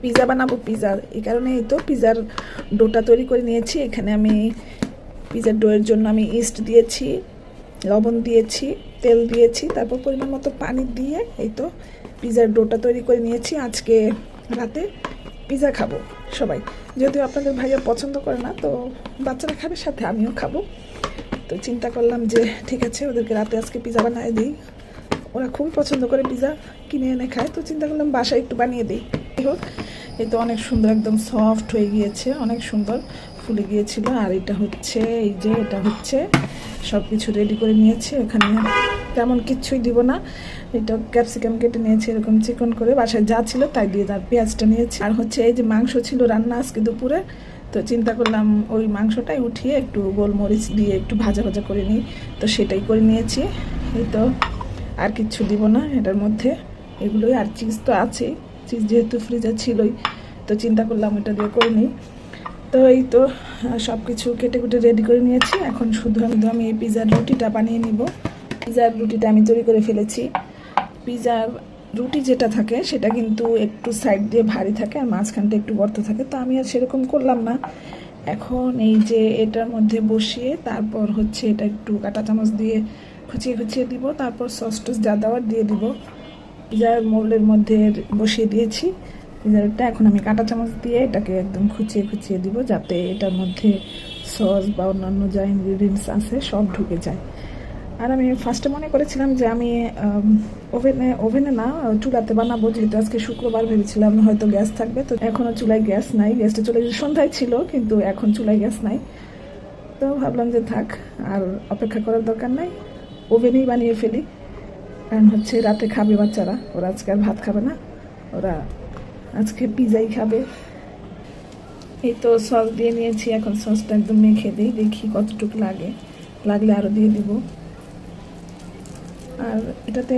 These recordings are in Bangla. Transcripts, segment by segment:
পিৎজা বানাবো পিৎজা এই কারণে এই তো পিজার ডোটা তৈরি করে নিয়েছি। এখানে আমি পিৎজার ডোয়ের জন্য আমি ইস্ট দিয়েছি, লবণ দিয়েছি, তেল দিয়েছি, তারপর পরিমাণ মতো পানি দিয়ে এই তো পিৎজার ডোটা তৈরি করে নিয়েছি। আজকে রাতে পিৎজা খাব সবাই। যদিও আপনাদের ভাইয়া পছন্দ করে না, তো বাচ্চারা খাবে, সাথে আমিও খাব। তো চিন্তা করলাম যে, ঠিক আছে, ওদেরকে রাতে আজকে পিৎজা বানিয়ে দিই। ওরা খুবই পছন্দ করে পিৎজা কিনে এনে খায়। তো চিন্তা করলাম বাসায় একটু বানিয়ে দিই। যাই হোক, এই তো অনেক সুন্দর, একদম সফট হয়ে গিয়েছে, অনেক সুন্দর ফুলে গিয়েছিল। আর এটা হচ্ছে, এই যে এটা হচ্ছে সব কিছু রেডি করে নিয়েছি। এখানে তেমন কিচ্ছুই দিব না। এটা ক্যাপসিকাম কেটে নিয়েছি, এরকম চিকন করে। বাসায় যা ছিল তাই দিয়ে তার পেঁয়াজটা নিয়েছি। আর হচ্ছে এই যে মাংস ছিল রান্না আজকে দুপুরে, তো চিন্তা করলাম ওই মাংসটাই উঠিয়ে একটু গোলমরিচ দিয়ে একটু ভাজা ভাজা করে নিই। তো সেটাই করে নিয়েছি। এই তো আর কিচ্ছু দিব না এটার মধ্যে। এগুলোই আর চিজ তো আছে চিজ যেহেতু ফ্রিজে ছিলই, তো চিন্তা করলাম এটা দিয়ে করে নিই। তো এই তো সব কিছু কেটে কুটে রেডি করে নিয়েছি। এখন শুধু আমি আমি এই পিৎজার রুটিটা বানিয়ে নিব। পিৎজার রুটিটা আমি তৈরি করে ফেলেছি। পিৎজার রুটি যেটা থাকে, সেটা কিন্তু একটু সাইড দিয়ে ভারী থাকে আর মাঝখানটা একটু গর্ত থাকে। তো আমি আর সেরকম করলাম না। এখন এই যে এটার মধ্যে বসিয়ে, তারপর হচ্ছে এটা একটু কাঁটা চামচ দিয়ে খুচিয়ে খুচিয়ে দিব, তারপর সস টস যা দেওয়ার দিয়ে দিব। পিজার মোল্ডের মধ্যে বসিয়ে দিয়েছি। পিজারটা এখন আমি কাঁটা চামচ দিয়ে এটাকে একদম খুচিয়ে খুচিয়ে দিব যাতে এটার মধ্যে সস বা অন্যান্য যা ইনগ্রিডিয়েন্টস আছে সব ঢুকে যায়। আর আমি ফার্স্টে মনে করেছিলাম যে আমি ওভেনে ওভেনে না, চুলাতে বানাবো, যেহেতু আজকে শুক্রবার ভেবেছিলাম হয়তো গ্যাস থাকবে, তো এখনও চুলায় গ্যাস নাই। গ্যাসটা চলে সন্ধ্যায় ছিল, কিন্তু এখন চুলায় গ্যাস নাই। তো ভাবলাম যে থাক, আর অপেক্ষা করার দরকার নাই। ওভেনেই বানিয়ে ফেলি। কারণ হচ্ছে রাতে খাবে বাচ্চারা, ওরা আজকে আর ভাত খাবে না। ওরা আজকে পিজাই খাবে। এই তো সস দিয়ে নিয়েছি, এখন সসটা একদম মেখে দিই, দেখি কতটুকু লাগে। লাগলে আরও দিয়ে দিব। আর এটাতে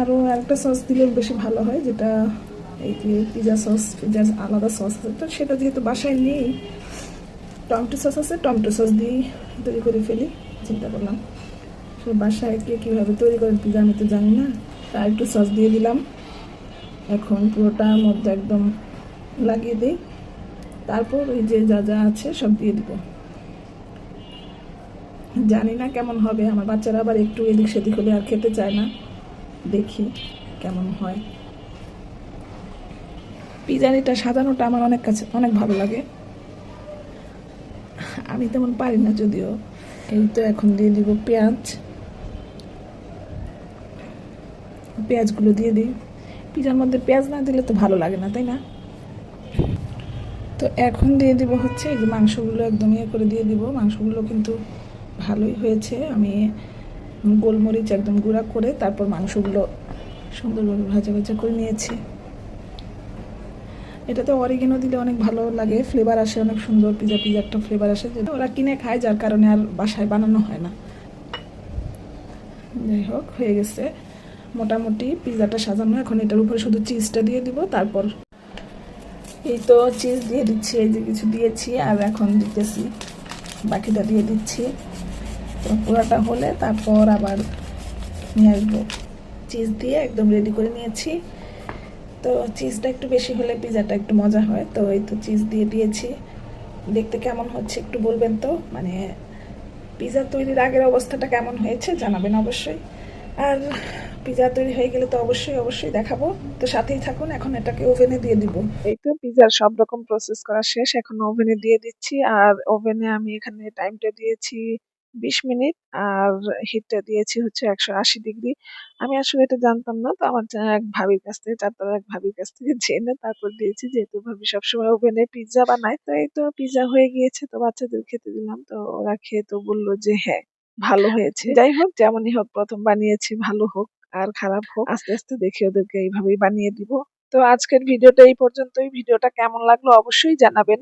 আরও আরেকটা সস দিলে বেশি ভালো হয়, যেটা এই যে পিজা সস, পিজার আলাদা সস আছে। তো সেটা যেহেতু বাসায় নেই, টমেটো সস আছে, টমেটো সস দিয়েই তৈরি করে ফেলি। চিন্তা করলাম। বাসায় কে কীভাবে তৈরি করেন পিজা আমি তো জানি না। আর একটু সস দিয়ে দিলাম। এখন পুরোটার মধ্যে একদম লাগিয়ে দিই। তারপর ওই যে যা যা আছে সব দিয়ে দিব। জানি না কেমন হবে। আমার বাচ্চারা আবার একটু এদিক সেদিক হলে আর খেতে চায় না। দেখি কেমন হয়। পিজানিটা সাজানোটা আমার অনেক কাছে, অনেক ভালো লাগে। আমি তেমন পারি না যদিও। এই তো এখন দিয়ে দিব পেঁয়াজ। পেঁয়াজগুলো দিয়ে দিই। পিজার মধ্যে পেঁয়াজ না দিলে তো ভালো লাগে না, তাই না? তো এখন দিয়ে দিব হচ্ছে যে মাংসগুলো একদম ইয়ে করে দিয়ে দিব। মাংসগুলো কিন্তু ভালোই হয়েছে। আমি গোলমরিচ একদম গুঁড়া করে তারপর মাংসগুলো সুন্দরভাবে ভাজা ভাজা করে নিয়েছি। এটাতে অরিগেনো দিলে অনেক ভালো লাগে। ফ্লেভার আসে, অনেক সুন্দর পিজা পিজা একটা ফ্লেভার আসে। যেটা ওরা কিনে খায়, যার কারণে আর বাসায় বানানো হয় না। যাই হোক, হয়ে গেছে। মোটামুটি পিজাটা সাজানো। এখন এটার উপরে শুধু চিজটা দিয়ে দিব, তারপর এই তো চিজ দিয়ে দিচ্ছি, এই যে কিছু দিয়েছি, আর এখন দিতেছি, বাকিটা দিয়ে দিচ্ছি। তো পুরাটা হলে তারপর আবার নিয়ে আসব। চিজ দিয়ে একদম রেডি করে নিয়েছি। তো চিজটা একটু বেশি হলে পিজাটা একটু মজা হয়। তো এই তো চিজ দিয়ে দিয়েছি। দেখতে কেমন হচ্ছে একটু বলবেন তো? মানে পিজা তৈরির আগের অবস্থাটা কেমন হয়েছে জানাবেন অবশ্যই। আর পিজা তৈরি হয়ে গেলে তো অবশ্যই অবশ্যই দেখাবো। তো সাথেই থাকুন, এখন এটাকে ওভেনে দিয়ে দিব। এই তো পিজার সব রকম প্রসেস করা শেষ, এখন ওভেনে দিয়ে দিচ্ছি। আর ওভেনে আমি এখানে টাইমটা দিয়েছি বিশ মিনিট, আর হিটটা দিয়েছি হচ্ছে একশো আশি ডিগ্রি আমি আসলে এটা জানতাম না, তো আমার এক ভাবির কাছ থেকে চারতলা এক ভাবির কাছ থেকে জেনে তারপর দিয়েছি, যেহেতু ভাবি সবসময় ওভেনে পিৎজা বানায়। তো এই তো পিৎজা হয়ে গিয়েছে, তো বাচ্চাদের খেতে দিলাম। তো ওরা খেয়ে তো বলল যে হ্যাঁ ভালো হয়েছে। যাই হোক, যেমনই হোক, প্রথম বানিয়েছি, ভালো হোক আর খারাপ হোক, আস্তে আস্তে দেখি ওদেরকে এইভাবেই বানিয়ে দিব। তো আজকের ভিডিওটা এই পর্যন্তই। ভিডিওটা কেমন লাগল অবশ্যই জানাবেন।